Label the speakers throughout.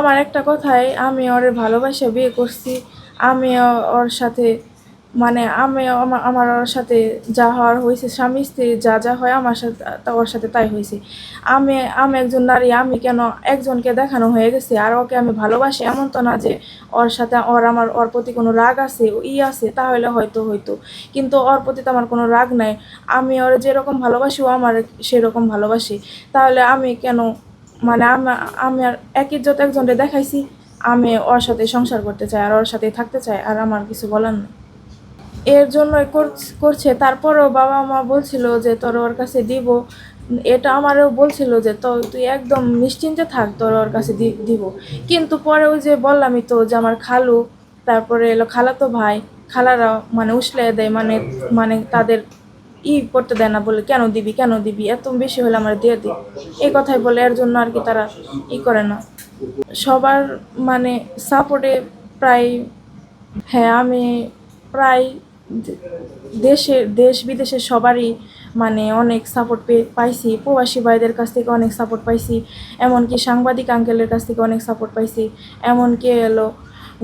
Speaker 1: আমার একটা কথাই, আমি ওর ভালোবাসা বিয়ে করছি। আমি ওর সাথে মানে আমি আমা- আমার ওর সাথে যা হওয়ার হয়েছে স্বামী স্ত্রী যা যা হয় আমার সাথে ওর সাথে তাই হয়েছে আমি আমি একজন নারী, আমি কেন একজনকে দেখানো হয়ে গেছে? আর ওকে আমি ভালোবাসি এমন তো না যে ওর সাথে ওর আমার, ওর প্রতি কোনো রাগ আছে, ই আছে, তাহলে হয়তো হয়তো কিন্তু ওর প্রতি তো আমার কোনো রাগ নাই। আমি ওর যেরকম ভালোবাসি ও আমার সেরকম ভালোবাসি। তাহলে আমি কেন মানে আমি আর একই যত একজনকে দেখাইছি, আমি ওর সাথে সংসার করতে চাই আর ওর সাথে থাকতে চাই আর আমার কিছু বলার নেই। এর জন্যই করছ- তারপরেও বাবা মা বলছিল যে তোর ওর কাছে দিব, এটা আমারও বলছিল যে তো তুই একদম নিশ্চিন্তে থাক, তোর ওর কাছে দিব। কিন্তু পরে ওই যে বললামই তো যে আমার খালু, তারপরে এলো খালাতো ভাই খালারা মানে উসলে দেয় মানে মানে তাদের ই করতে দেয় না, বলে, কেন দিবি কেন দিবি? এত বেশি হলে আমার দিয়ে দিই এই কথাই বলে, এর জন্য আর কি তারা ই করে না। সবার মানে সাপোর্টে প্রায় হ্যাঁ আমি প্রায় দেশে, দেশ বিদেশের সবারই মানে অনেক সাপোর্ট পেয়ে পাইছি। প্রবাসী ভাইদের কাছ থেকে অনেক সাপোর্ট পাইছি। এমনকি সাংবাদিক আঙ্কেলের কাছ থেকে অনেক সাপোর্ট পাইছি। এমনকি এলো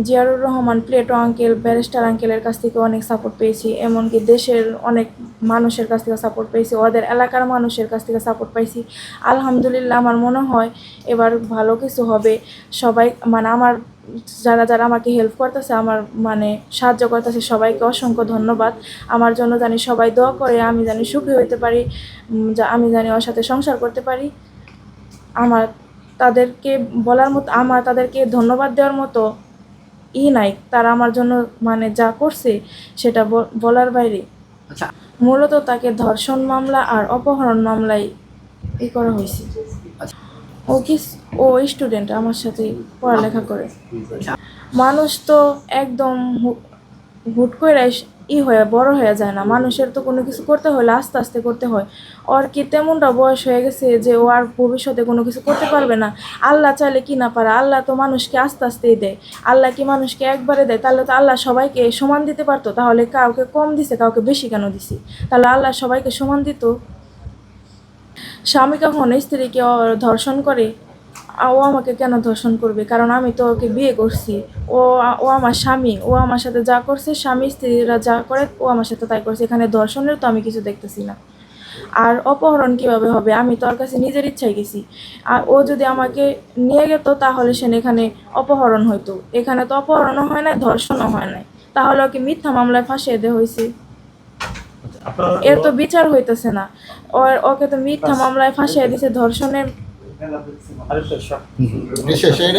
Speaker 1: Ziaur Rahman, Plato uncle, barrister আঙ্কেলের কাছ থেকে অনেক সাপোর্ট পেয়েছি, এমনকি দেশের অনেক মানুষের কাছ থেকে সাপোর্ট পেয়েছি, ওদের এলাকার মানুষের কাছ থেকে সাপোর্ট পাইছি। আলহামদুলিল্লাহ আমার মনে হয় এবার ভালো কিছু হবে। সবাই মানে আমার, যারা যারা আমাকে হেল্প করতেছে, আমার মানে সাহায্য করতেছে, সবাইকে অসংখ্য ধন্যবাদ। আমার জন্য জানি সবাই দোয়া করে, আমি জানি সুখী হইতে পারি আমি জানি ওর সাথে সংসার করতে পারি। আমার তাদেরকে বলার মতো, আমার তাদেরকে ধন্যবাদ দেওয়ার মতো ই নাই তারা আমার জন্য মানে যা করছে সেটা বলার বাইরে।
Speaker 2: আচ্ছা।
Speaker 1: মূলত তাকে ধর্ষণ মামলা আর অপহরণ মামলায় ই করা হয়েছে।
Speaker 2: আচ্ছা।
Speaker 1: ও কি ও স্টুডেন্ট আমার সাথে পড়ালেখা করে।
Speaker 2: আচ্ছা।
Speaker 1: মানুষ তো একদম হুট করে ই হয়ে, বড় হয়ে যায় না। মানুষের তো কোনো কিছু করতে হলে আস্তে আস্তে করতে হয়। ওর কি তেমনটা বয়স হয়ে গেছে যে ও আর ভবিষ্যতে কোনো কিছু করতে পারবে না? আল্লাহ চাইলে কি না পারে? আল্লাহ তো মানুষকে আস্তে আস্তেই দেয়। আল্লাহ কি মানুষকে একবারে দেয়? তাহলে তো আল্লাহ সবাইকে সমান দিতে পারতো। তাহলে কাউকে কম দিছে, কাউকে বেশি কেন দিছে? তাহলে আল্লাহ সবাইকে সমান দিত? স্বামী কখন স্ত্রীকে ধর্ষণ করে? ও আমাকে কেন ধর্ষণ করবে? কারণ আমি তো ওকে বিয়ে করছি। ও ও আমার স্বামী। ও আমার সাথে যা করছে স্বামী স্ত্রীরা যা করে ও আমার সাথে তাই করছে। এখানে ধর্ষণের তো আমি কিছু দেখতেছি না। আর অপহরণ কীভাবে হবে? আমি তো ওর কাছে নিজের ইচ্ছায় গেছি। আর ও যদি আমাকে নিয়ে যেত তাহলে সে এখানে অপহরণ হইতো। এখানে তো অপহরণও হয় না ধর্ষণও হয় না তাহলে ওকে মিথ্যা মামলায় ফাঁসিয়ে দেওয়া হয়েছে। এর তো বিচার হইতেছে না। ওর ওকে তো মিথ্যা মামলায় ফাঁসিয়ে দিছে ধর্ষণের
Speaker 3: বিশেষ এর